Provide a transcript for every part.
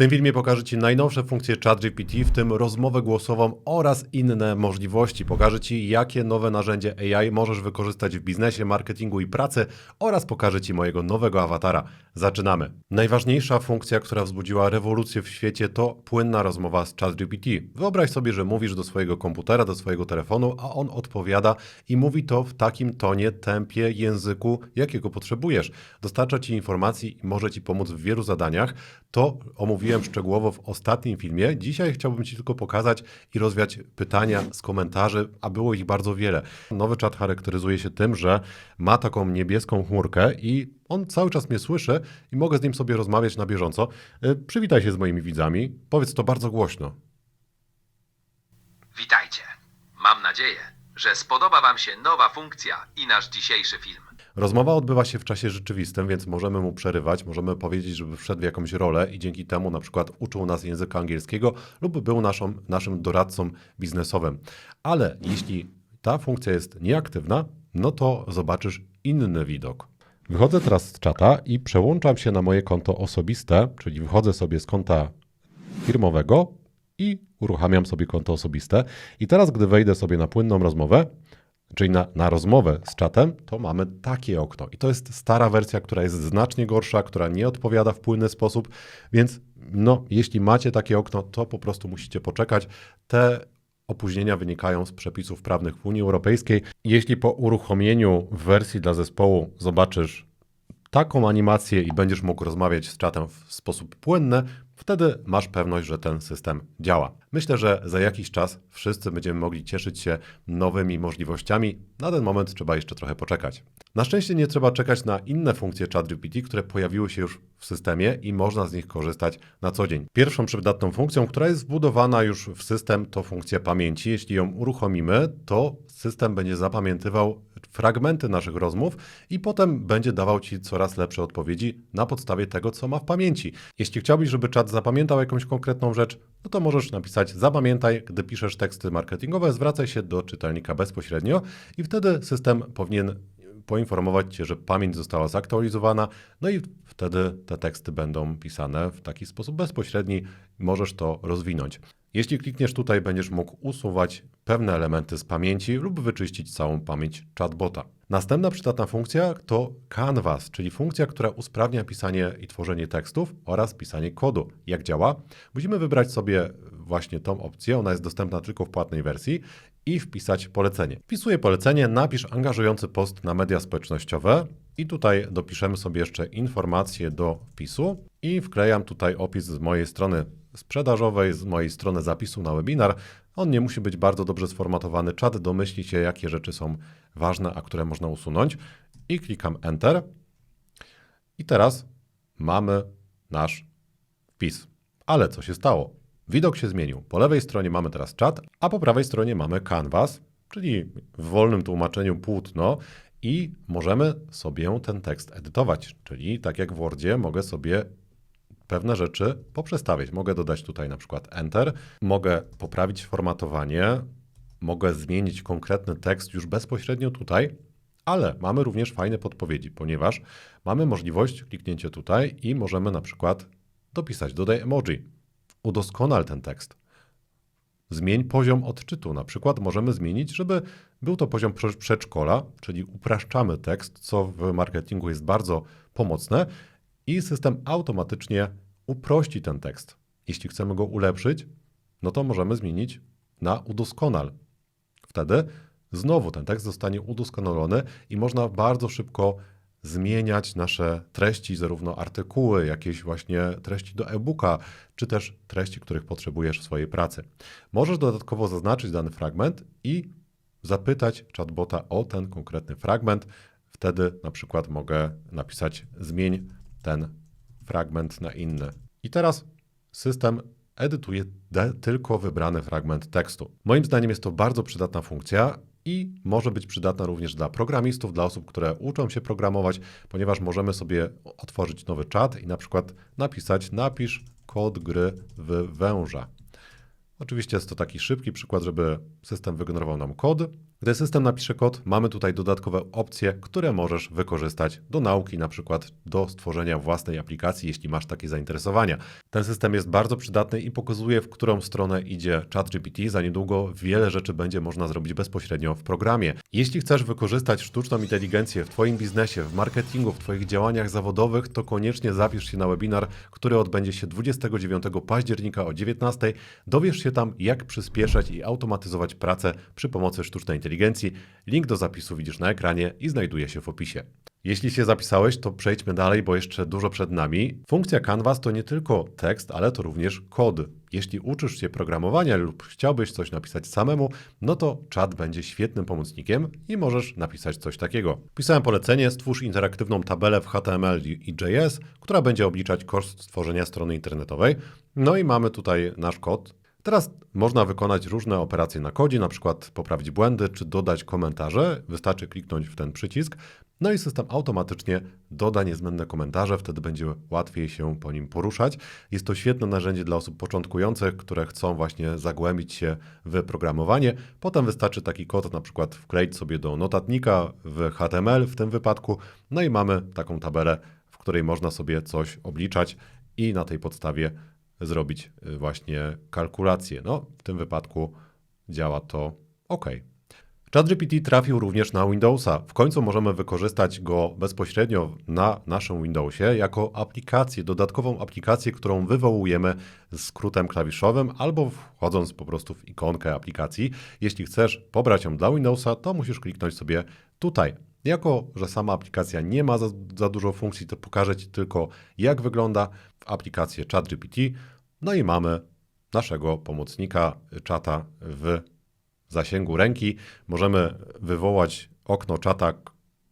tym filmie pokażę Ci najnowsze funkcje ChatGPT, w tym rozmowę głosową oraz inne możliwości. Pokażę Ci, jakie nowe narzędzie AI możesz wykorzystać w biznesie, marketingu i pracy oraz pokażę Ci mojego nowego awatara. Zaczynamy. Najważniejsza funkcja, która wzbudziła rewolucję w świecie to płynna rozmowa z ChatGPT. Wyobraź sobie, że mówisz do swojego komputera, do swojego telefonu, a on odpowiada i mówi to w takim tonie, tempie, języku, jakiego potrzebujesz. Dostarcza Ci informacji i może Ci pomóc w wielu zadaniach. To omówiłem szczegółowo w ostatnim filmie. Dzisiaj chciałbym Ci tylko pokazać i rozwiać pytania z komentarzy, a było ich bardzo wiele. Nowy czat charakteryzuje się tym, że ma taką niebieską chmurkę i on cały czas mnie słyszy i mogę z nim sobie rozmawiać na bieżąco. Y, Przywitaj się z moimi widzami. Powiedz to bardzo głośno. Witajcie. Mam nadzieję, że spodoba Wam się nowa funkcja i nasz dzisiejszy film. Rozmowa odbywa się w czasie rzeczywistym, więc możemy mu przerywać, możemy powiedzieć, żeby wszedł w jakąś rolę i dzięki temu na przykład uczył nas języka angielskiego lub był naszą, naszym doradcą biznesowym. Ale jeśli ta funkcja jest nieaktywna, no to zobaczysz inny widok. Wychodzę teraz z czata i przełączam się na moje konto osobiste, czyli wychodzę sobie z konta firmowego i uruchamiam sobie konto osobiste. I teraz, gdy wejdę sobie na płynną rozmowę, czyli na, na rozmowę z czatem, to mamy takie okno. I to jest stara wersja, która jest znacznie gorsza, która nie odpowiada w płynny sposób, więc no, jeśli macie takie okno, to po prostu musicie poczekać. Te opóźnienia wynikają z przepisów prawnych w Unii Europejskiej. Jeśli po uruchomieniu wersji dla zespołu zobaczysz taką animację i będziesz mógł rozmawiać z czatem w sposób płynny, wtedy masz pewność, że ten system działa. Myślę, że za jakiś czas wszyscy będziemy mogli cieszyć się nowymi możliwościami. Na ten moment trzeba jeszcze trochę poczekać. Na szczęście nie trzeba czekać na inne funkcje ChatGPT, które pojawiły się już w systemie i można z nich korzystać na co dzień. Pierwszą przydatną funkcją, która jest wbudowana już w system, to funkcja pamięci. Jeśli ją uruchomimy, to system będzie zapamiętywał fragmenty naszych rozmów i potem będzie dawał Ci coraz lepsze odpowiedzi na podstawie tego, co ma w pamięci. Jeśli chciałbyś, żeby czat zapamiętał jakąś konkretną rzecz, no to możesz napisać zapamiętaj, gdy piszesz teksty marketingowe, zwracaj się do czytelnika bezpośrednio i wtedy system powinien poinformować Cię, że pamięć została zaktualizowana, no i wtedy te teksty będą pisane w taki sposób bezpośredni, możesz to rozwinąć. Jeśli klikniesz tutaj, będziesz mógł usuwać pewne elementy z pamięci lub wyczyścić całą pamięć chatbota. Następna przydatna funkcja to Canvas, czyli funkcja, która usprawnia pisanie i tworzenie tekstów oraz pisanie kodu. Jak działa? Musimy wybrać sobie właśnie tą opcję, ona jest dostępna tylko w płatnej wersji i wpisać polecenie. Wpisuję polecenie, napisz angażujący post na media społecznościowe i tutaj dopiszemy sobie jeszcze informacje do wpisu i wklejam tutaj opis z mojej strony sprzedażowej, z mojej strony zapisu na webinar. On nie musi być bardzo dobrze sformatowany. Czat domyśli się, jakie rzeczy są ważne, a które można usunąć. I klikam Enter. I teraz mamy nasz wpis. Ale co się stało? Widok się zmienił. Po lewej stronie mamy teraz czat, a po prawej stronie mamy Canvas, czyli w wolnym tłumaczeniu płótno i możemy sobie ten tekst edytować. Czyli tak jak w Wordzie mogę sobie pewne rzeczy poprzestawiać. Mogę dodać tutaj na przykład Enter, mogę poprawić formatowanie, mogę zmienić konkretny tekst już bezpośrednio tutaj, ale mamy również fajne podpowiedzi, ponieważ mamy możliwość kliknięcia tutaj i możemy na przykład dopisać, dodaj emoji, udoskonal ten tekst. Zmień poziom odczytu. Na przykład możemy zmienić, żeby był to poziom prze- przedszkola, czyli upraszczamy tekst, co w marketingu jest bardzo pomocne i system automatycznie uprości ten tekst. Jeśli chcemy go ulepszyć, no to możemy zmienić na udoskonal. Wtedy znowu ten tekst zostanie udoskonalony i można bardzo szybko zmieniać nasze treści, zarówno artykuły, jakieś właśnie treści do e-booka, czy też treści, których potrzebujesz w swojej pracy. Możesz dodatkowo zaznaczyć dany fragment i zapytać chatbota o ten konkretny fragment. Wtedy na przykład mogę napisać zmień ten fragment na inny. I teraz system edytuje tylko wybrany fragment tekstu. Moim zdaniem jest to bardzo przydatna funkcja i może być przydatna również dla programistów, dla osób, które uczą się programować, ponieważ możemy sobie otworzyć nowy czat i na przykład napisać napisz kod gry w węża. Oczywiście jest to taki szybki przykład, żeby system wygenerował nam kod Gdy system napisze kod, mamy tutaj dodatkowe opcje, które możesz wykorzystać do nauki, na przykład do stworzenia własnej aplikacji, jeśli masz takie zainteresowania. Ten system jest bardzo przydatny i pokazuje, w którą stronę idzie ChatGPT. Za niedługo wiele rzeczy będzie można zrobić bezpośrednio w programie. Jeśli chcesz wykorzystać sztuczną inteligencję w Twoim biznesie, w marketingu, w Twoich działaniach zawodowych, to koniecznie zapisz się na webinar, który odbędzie się 29 października o 19. Dowiesz się tam, jak przyspieszać i automatyzować pracę przy pomocy sztucznej inteligencji. Link do zapisu widzisz na ekranie i znajduje się w opisie. Jeśli się zapisałeś, to przejdźmy dalej, bo jeszcze dużo przed nami. Funkcja Canvas to nie tylko tekst, ale to również kod. Jeśli uczysz się programowania lub chciałbyś coś napisać samemu, no to czat będzie świetnym pomocnikiem i możesz napisać coś takiego. Pisałem polecenie, stwórz interaktywną tabelę w HTML i JS, która będzie obliczać koszt stworzenia strony internetowej. No i mamy tutaj nasz kod, Teraz można wykonać różne operacje na kodzie, na przykład poprawić błędy czy dodać komentarze. Wystarczy kliknąć w ten przycisk, no i system automatycznie doda niezbędne komentarze, wtedy będzie łatwiej się po nim poruszać. Jest to świetne narzędzie dla osób początkujących, które chcą właśnie zagłębić się w programowanie. Potem wystarczy taki kod na przykład wkleić sobie do notatnika w HTML w tym wypadku, no i mamy taką tabelę, w której można sobie coś obliczać i na tej podstawie zrobić y, właśnie kalkulację. No, w tym wypadku działa to ok. ChatGPT trafił również na Windowsa. W końcu możemy wykorzystać go bezpośrednio na naszym Windowsie jako aplikację, dodatkową aplikację, którą wywołujemy skrótem klawiszowym albo wchodząc po prostu w ikonkę aplikacji. Jeśli chcesz pobrać ją dla Windowsa, to musisz kliknąć sobie tutaj. Jako, że sama aplikacja nie ma za, za dużo funkcji, to pokażę Ci tylko, jak wygląda w aplikację ChatGPT. No i mamy naszego pomocnika czata w zasięgu ręki. Możemy wywołać okno czata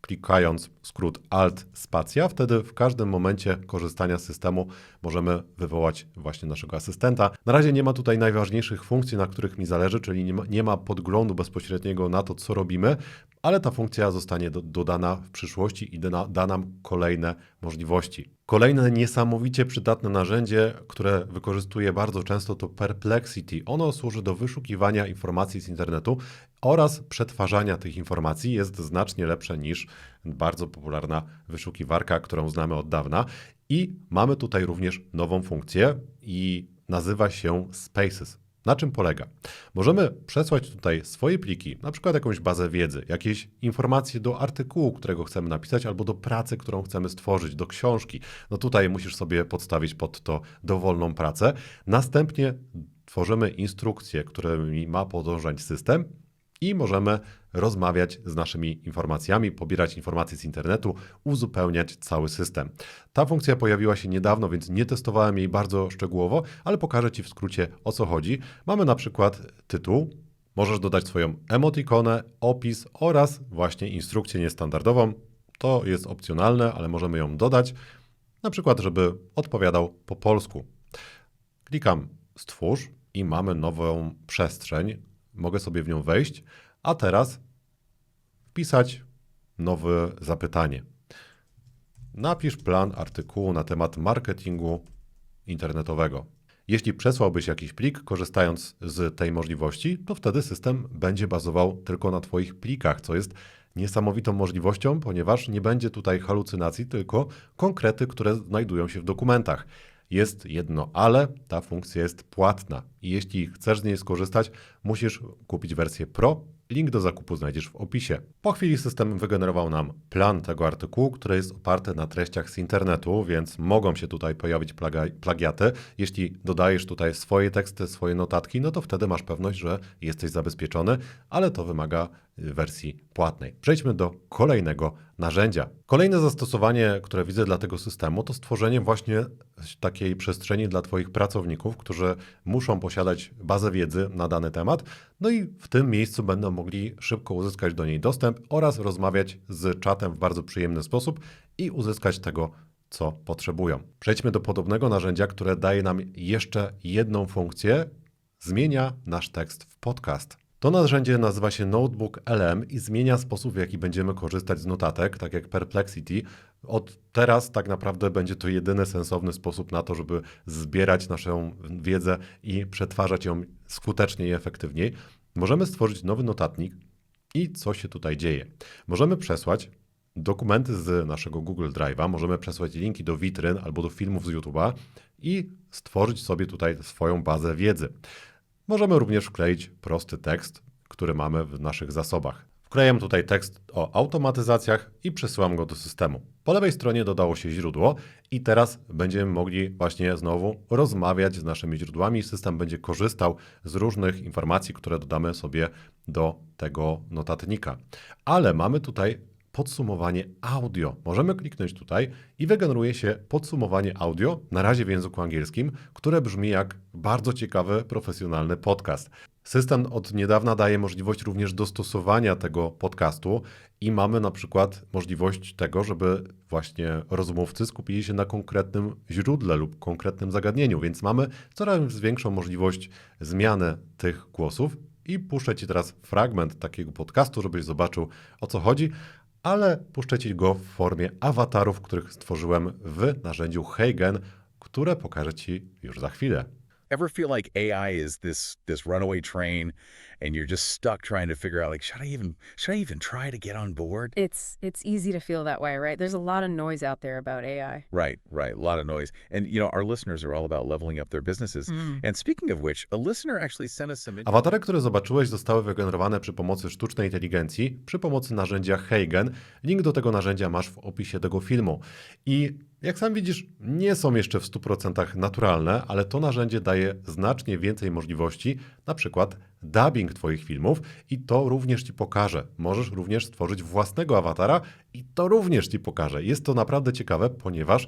klikając skrót Alt spacja. Wtedy w każdym momencie korzystania z systemu możemy wywołać właśnie naszego asystenta. Na razie nie ma tutaj najważniejszych funkcji, na których mi zależy, czyli nie ma, nie ma podglądu bezpośredniego na to, co robimy, ale ta funkcja zostanie do, dodana w przyszłości i da, da nam kolejne możliwości. Kolejne niesamowicie przydatne narzędzie, które wykorzystuję bardzo często, to Perplexity. Ono służy do wyszukiwania informacji z internetu oraz przetwarzania tych informacji. Jest znacznie lepsze niż bardzo popularna wyszukiwarka, którą znamy od dawna. I mamy tutaj również nową funkcję i nazywa się Spaces. Na czym polega? Możemy przesłać tutaj swoje pliki, na przykład jakąś bazę wiedzy, jakieś informacje do artykułu, którego chcemy napisać, albo do pracy, którą chcemy stworzyć, do książki. No tutaj musisz sobie podstawić pod to dowolną pracę. Następnie tworzymy instrukcje, którymi ma podążać system i możemy rozmawiać z naszymi informacjami, pobierać informacje z internetu, uzupełniać cały system. Ta funkcja pojawiła się niedawno, więc nie testowałem jej bardzo szczegółowo, ale pokażę Ci w skrócie o co chodzi. Mamy na przykład tytuł, możesz dodać swoją emotikonę, opis oraz właśnie instrukcję niestandardową. To jest opcjonalne, ale możemy ją dodać, na przykład, żeby odpowiadał po polsku. Klikam stwórz i mamy nową przestrzeń. Mogę sobie w nią wejść, a teraz wpisać nowe zapytanie. Napisz plan artykułu na temat marketingu internetowego. Jeśli przesłałbyś jakiś plik, korzystając z tej możliwości, to wtedy system będzie bazował tylko na Twoich plikach, co jest niesamowitą możliwością, ponieważ nie będzie tutaj halucynacji, tylko konkrety, które znajdują się w dokumentach. Jest jedno ale, ta funkcja jest płatna i jeśli chcesz z niej skorzystać, musisz kupić wersję Pro Link do zakupu znajdziesz w opisie. Po chwili system wygenerował nam plan tego artykułu, który jest oparty na treściach z internetu, więc mogą się tutaj pojawić plagiaty. Jeśli dodajesz tutaj swoje teksty, swoje notatki, no to wtedy masz pewność, że jesteś zabezpieczony, ale to wymaga wersji płatnej. Przejdźmy do kolejnego narzędzia. Kolejne zastosowanie, które widzę dla tego systemu, to stworzenie właśnie takiej przestrzeni dla Twoich pracowników, którzy muszą posiadać bazę wiedzy na dany temat, no i w tym miejscu będą mogli szybko uzyskać do niej dostęp oraz rozmawiać z czatem w bardzo przyjemny sposób i uzyskać tego, co potrzebują. Przejdźmy do podobnego narzędzia, które daje nam jeszcze jedną funkcję. Zmienia nasz tekst w podcast. To narzędzie nazywa się Notebook LM i zmienia sposób, w jaki będziemy korzystać z notatek, tak jak Perplexity. Od teraz tak naprawdę będzie to jedyny sensowny sposób na to, żeby zbierać naszą wiedzę i przetwarzać ją skutecznie i efektywniej. Możemy stworzyć nowy notatnik I co się tutaj dzieje? Możemy przesłać dokumenty z naszego Google Drive'a, możemy przesłać linki do witryn albo do filmów z YouTube'a i stworzyć sobie tutaj swoją bazę wiedzy. Możemy również wkleić prosty tekst, który mamy w naszych zasobach. Wklejam tutaj tekst o automatyzacjach i przesyłam go do systemu. Po lewej stronie dodało się źródło i teraz będziemy mogli właśnie znowu rozmawiać z naszymi źródłami. System będzie korzystał z różnych informacji, które dodamy sobie do tego notatnika. Ale mamy tutaj podsumowanie audio. Możemy kliknąć tutaj i wygeneruje się podsumowanie audio, na razie w języku angielskim, które brzmi jak bardzo ciekawy, profesjonalny podcast. System od niedawna daje możliwość również dostosowania tego podcastu i mamy na przykład możliwość tego, żeby właśnie rozmówcy skupili się na konkretnym źródle lub konkretnym zagadnieniu, więc mamy coraz większą możliwość zmiany tych głosów. I puszczę Ci teraz fragment takiego podcastu, żebyś zobaczył o co chodzi, ale puszczę go w formie awatarów, których stworzyłem w narzędziu Heigen, które pokażę Ci już za chwilę. Ever feel like AI is this this runaway train and you're just stuck trying to figure out like should I even should I even try to get on board? It's it's easy to feel that way, right? There's a lot of noise out there about AI. Right, right. A lot of noise. And you know, our listeners are all about leveling up their businesses. And speaking of which, a listener actually sent us some Awatary, które zobaczyłeś, zostały wygenerowane przy pomocy sztucznej inteligencji, przy pomocy narzędzia Heigen. Link do tego narzędzia masz w opisie tego filmu. I jak sam widzisz, nie są jeszcze w 100% naturalne, ale to narzędzie daje znacznie więcej możliwości, na przykład dubbing Twoich filmów i to również Ci pokaże. Możesz również stworzyć własnego awatara i to również Ci pokaże. Jest to naprawdę ciekawe, ponieważ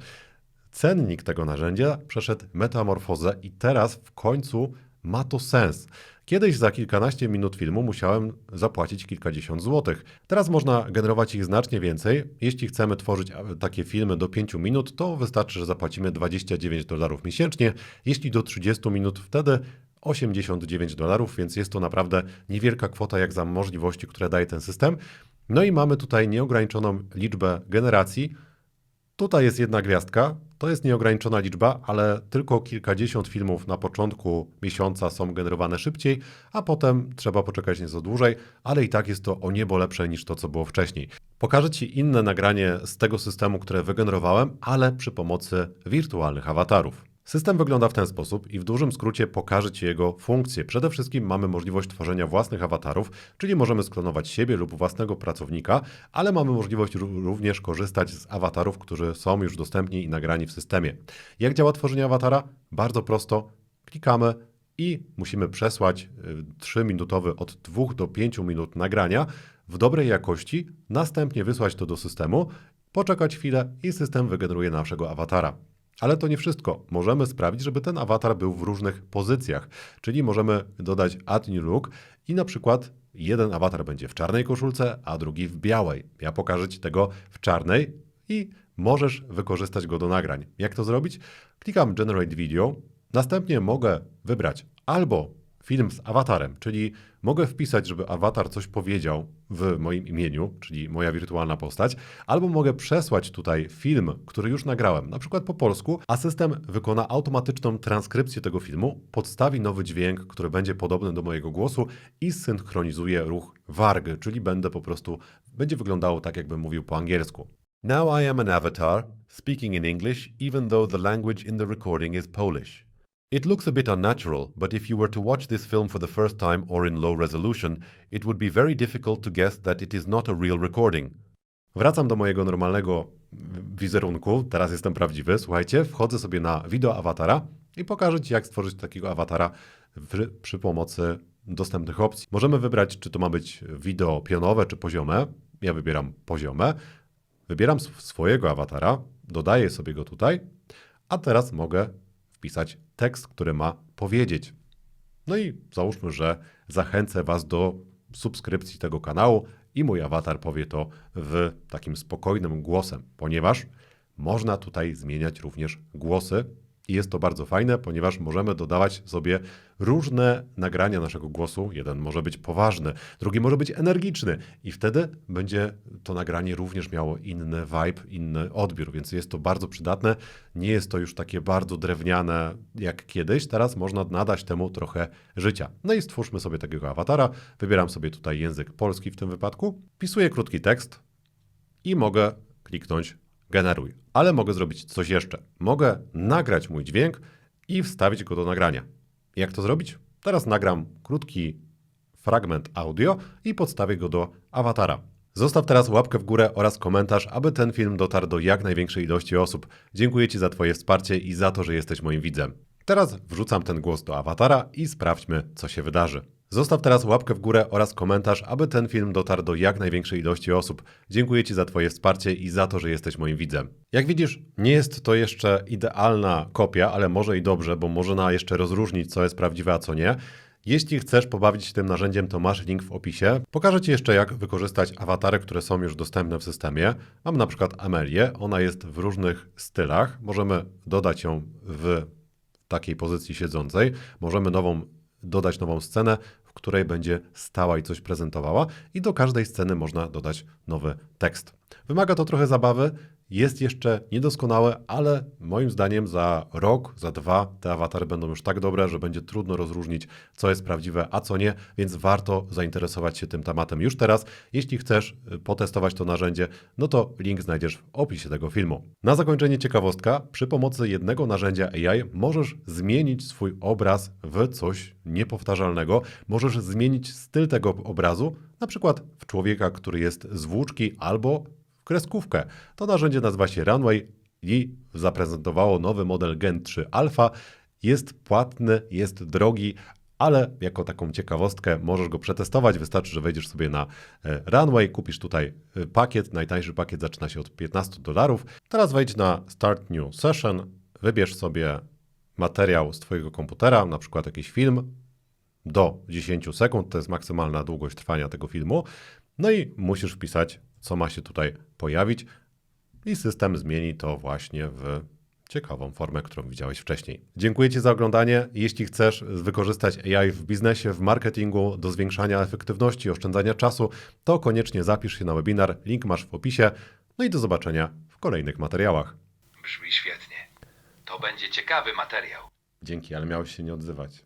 cennik tego narzędzia przeszedł metamorfozę i teraz w końcu ma to sens. Kiedyś za kilkanaście minut filmu musiałem zapłacić kilkadziesiąt złotych. Teraz można generować ich znacznie więcej. Jeśli chcemy tworzyć e, takie filmy do 5 minut, to wystarczy, że zapłacimy 29 dolarów miesięcznie. Jeśli do 30 minut, wtedy 89 dolarów, więc jest to naprawdę niewielka kwota jak za możliwości, które daje ten system. No i mamy tutaj nieograniczoną liczbę generacji. Tutaj jest jedna gwiazdka. To jest nieograniczona liczba, ale tylko kilkadziesiąt filmów na początku miesiąca są generowane szybciej, a potem trzeba poczekać nieco dłużej, ale i tak jest to o niebo lepsze niż to, co było wcześniej. Pokażę Ci inne nagranie z tego systemu, które wygenerowałem, ale przy pomocy wirtualnych awatarów. System wygląda w ten sposób i w dużym skrócie pokażę Ci jego funkcje. Przede wszystkim mamy możliwość tworzenia własnych awatarów, czyli możemy sklonować siebie lub własnego pracownika, ale mamy możliwość ró- również korzystać z awatarów, którzy są już dostępni i nagrani w systemie. Jak działa tworzenie awatara? Bardzo prosto. Klikamy i musimy przesłać 3-minutowy od 2 do 5 minut nagrania w dobrej jakości, następnie wysłać to do systemu, poczekać chwilę i system wygeneruje naszego awatara. Ale to nie wszystko. Możemy sprawić, żeby ten awatar był w różnych pozycjach, czyli możemy dodać add new look i na przykład jeden awatar będzie w czarnej koszulce, a drugi w białej. Ja pokażę Ci tego w czarnej i możesz wykorzystać go do nagrań. Jak to zrobić? Klikam Generate Video, następnie mogę wybrać albo film z awatarem, czyli mogę wpisać, żeby awatar coś powiedział w moim imieniu, czyli moja wirtualna postać, albo mogę przesłać tutaj film, który już nagrałem, na przykład po polsku, a system wykona automatyczną transkrypcję tego filmu, podstawi nowy dźwięk, który będzie podobny do mojego głosu i synchronizuje ruch warg, czyli będę po prostu, będzie wyglądało tak, jakbym mówił po angielsku. Now I am an avatar, speaking in English, even though the language in the recording is Polish. It looks a bit unnatural, but if you were to watch this film for the first time or in low resolution, it would be very difficult to guess that it is not a real recording. Wracam do mojego normalnego wizerunku, teraz jestem prawdziwy. Słuchajcie, wchodzę sobie na wideo awatara i pokażę Ci, jak stworzyć takiego awatara w, przy pomocy dostępnych opcji. Możemy wybrać, czy to ma być wideo pionowe, czy poziome. Ja wybieram poziome. Wybieram sw- swojego awatara, dodaję sobie go tutaj, a teraz mogę wpisać tekst, który ma powiedzieć. No i załóżmy, że zachęcę Was do subskrypcji tego kanału i mój awatar powie to w takim spokojnym głosem, ponieważ można tutaj zmieniać również głosy i jest to bardzo fajne, ponieważ możemy dodawać sobie różne nagrania naszego głosu. Jeden może być poważny, drugi może być energiczny i wtedy będzie to nagranie również miało inny vibe, inny odbiór, więc jest to bardzo przydatne. Nie jest to już takie bardzo drewniane jak kiedyś. Teraz można nadać temu trochę życia. No i stwórzmy sobie takiego awatara. Wybieram sobie tutaj język polski w tym wypadku. Wpisuję krótki tekst i mogę kliknąć generuj. Ale mogę zrobić coś jeszcze. Mogę nagrać mój dźwięk i wstawić go do nagrania. Jak to zrobić? Teraz nagram krótki fragment audio i podstawię go do awatara. Zostaw teraz łapkę w górę oraz komentarz, aby ten film dotarł do jak największej ilości osób. Dziękuję Ci za Twoje wsparcie i za to, że jesteś moim widzem. Teraz wrzucam ten głos do awatara i sprawdźmy, co się wydarzy. Zostaw teraz łapkę w górę oraz komentarz, aby ten film dotarł do jak największej ilości osób. Dziękuję Ci za Twoje wsparcie i za to, że jesteś moim widzem. Jak widzisz, nie jest to jeszcze idealna kopia, ale może i dobrze, bo można jeszcze rozróżnić, co jest prawdziwe, a co nie. Jeśli chcesz pobawić się tym narzędziem, to masz link w opisie. Pokażę Ci jeszcze, jak wykorzystać awatary, które są już dostępne w systemie. Mam na przykład Amelię, ona jest w różnych stylach. Możemy dodać ją w takiej pozycji siedzącej. Możemy nową, dodać nową scenę, w której będzie stała i coś prezentowała, i do każdej sceny można dodać nowy tekst. Wymaga to trochę zabawy, jest jeszcze niedoskonałe, ale moim zdaniem za rok, za dwa te awatary będą już tak dobre, że będzie trudno rozróżnić, co jest prawdziwe, a co nie, więc warto zainteresować się tym tematem już teraz. Jeśli chcesz y, potestować to narzędzie, no to link znajdziesz w opisie tego filmu. Na zakończenie ciekawostka, przy pomocy jednego narzędzia AI możesz zmienić swój obraz w coś niepowtarzalnego, możesz zmienić styl tego obrazu, na przykład w człowieka, który jest z włóczki albo kreskówkę. To narzędzie nazywa się Runway i zaprezentowało nowy model Gen 3 Alpha. Jest płatny, jest drogi, ale jako taką ciekawostkę możesz go przetestować. Wystarczy, że wejdziesz sobie na e, Runway, kupisz tutaj e, pakiet. Najtańszy pakiet zaczyna się od 15 dolarów. Teraz wejdź na Start New Session, wybierz sobie materiał z Twojego komputera, na przykład jakiś film, do 10 sekund, to jest maksymalna długość trwania tego filmu. No i musisz wpisać, co ma się tutaj pojawić, i system zmieni to właśnie w ciekawą formę, którą widziałeś wcześniej. Dziękuję Ci za oglądanie. Jeśli chcesz wykorzystać AI w biznesie, w marketingu do zwiększania efektywności, oszczędzania czasu, to koniecznie zapisz się na webinar. Link masz w opisie. No i do zobaczenia w kolejnych materiałach. Brzmi świetnie. To będzie ciekawy materiał. Dzięki, ale miałeś się nie odzywać.